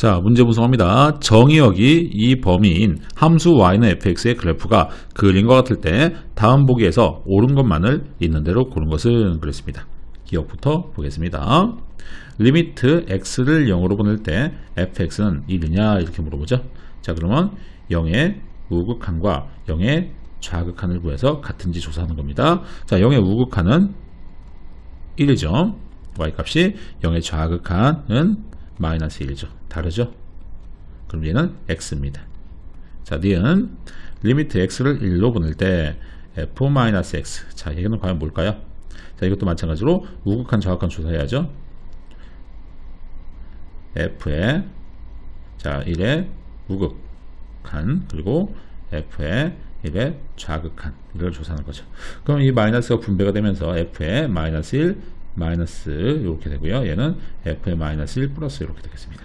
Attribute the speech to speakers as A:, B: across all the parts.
A: 자, 문제 분석합니다. 정의역이 이 범위인 함수 y는 fx의 그래프가 그림과 같을 때 다음 보기에서 옳은 것만을 있는 대로 고른 것은 그랬습니다. 기억부터 보겠습니다. 리미트 x를 0으로 보낼 때 fx는 1이냐 이렇게 물어보죠. 자, 그러면 0의 우극한과 0의 좌극한을 구해서 같은지 조사하는 겁니다. 자, 0의 우극한은 1이죠. y 값이 0의 좌극한은 마이너스 1이죠. 다르죠? 그럼 얘는 x입니다. 자, 니은 리미트 x를 1로 보낼 때 f-x. 자, 얘는 과연 뭘까요? 자, 이것도 마찬가지로 우극한 좌극한 조사해야죠. f의 자, 1의 우극한 그리고 f의 1의 좌극한 이걸 조사하는 거죠. 그럼 이 마이너스가 분배가 되면서 f의 마이너스 1 마이너스 이렇게 되고요. 얘는 f의 마이너스 1 플러스 이렇게 되겠습니다.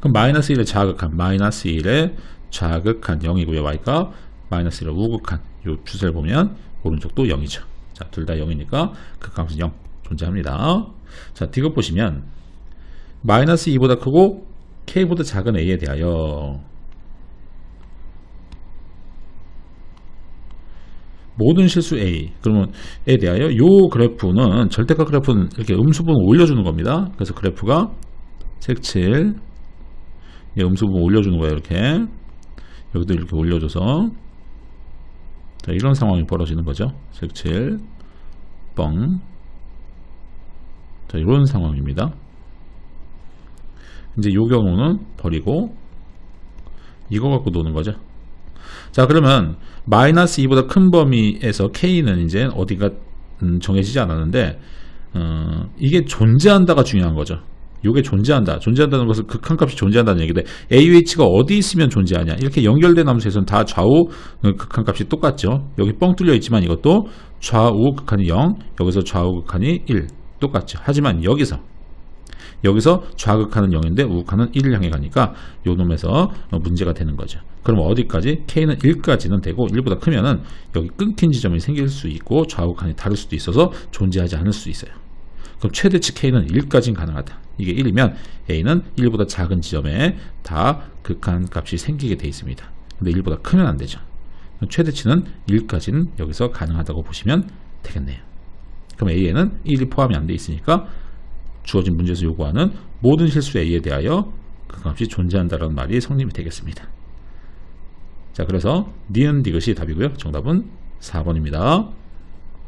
A: 그럼 마이너스 1의 좌극한 마이너스 1의 좌극한 0이고요. y가 마이너스 1의 우극한 요 추세를 보면 오른쪽도 0이죠. 자, 둘 다 0이니까 극값은 0 존재합니다. 자, 뒤급 보시면 마이너스 2보다 크고 k보다 작은 a에 대하여 모든 실수 A 그러면 에 대하여 요 그래프는 절대값 그래프는 이렇게 음수분 올려주는 겁니다. 그래서 그래프가 색칠 예, 음수분 올려주는 거예요. 이렇게 여기도 이렇게 올려줘서 자, 이런 상황이 벌어지는 거죠. 색칠 뻥 자, 이런 상황입니다. 이제 요 경우는 버리고 이거 갖고 노는 거죠. 자 그러면 마이너스 2보다 큰 범위에서 k는 이제 어디가 음, 정해지지 않았는데 어, 이게 존재한다가 중요한 거죠. 이게 존재한다. 존재한다는 것은 극한값이 존재한다는 얘기인데 AH가 어디 있으면 존재하냐. 이렇게 연결된 함수에서는 다 좌우 극한값이 똑같죠. 여기 뻥 뚫려 있지만 이것도 좌우 극한이 0, 여기서 좌우 극한이 1 똑같죠. 하지만 여기서 여기서 좌극하는 0인데 우극하는 1을 향해 가니까 요 놈에서 문제가 되는 거죠. 그럼 어디까지? k는 1까지는 되고 1보다 크면은 여기 끊긴 지점이 생길 수 있고 좌우극한이 다를 수도 있어서 존재하지 않을 수 있어요. 그럼 최대치 k는 1까지는 가능하다. 이게 1이면 a는 1보다 작은 지점에 다 극한 값이 생기게 돼 있습니다. 근데 1보다 크면 안 되죠. 최대치는 1까지는 여기서 가능하다고 보시면 되겠네요. 그럼 a에는 1이 포함이 안 돼 있으니까 주어진 문제에서 요구하는 모든 실수 A에 대하여 그 값이 존재한다는 말이 성립이 되겠습니다. 자, 그래서 니은 디귿이 답이고요. 정답은 4번입니다.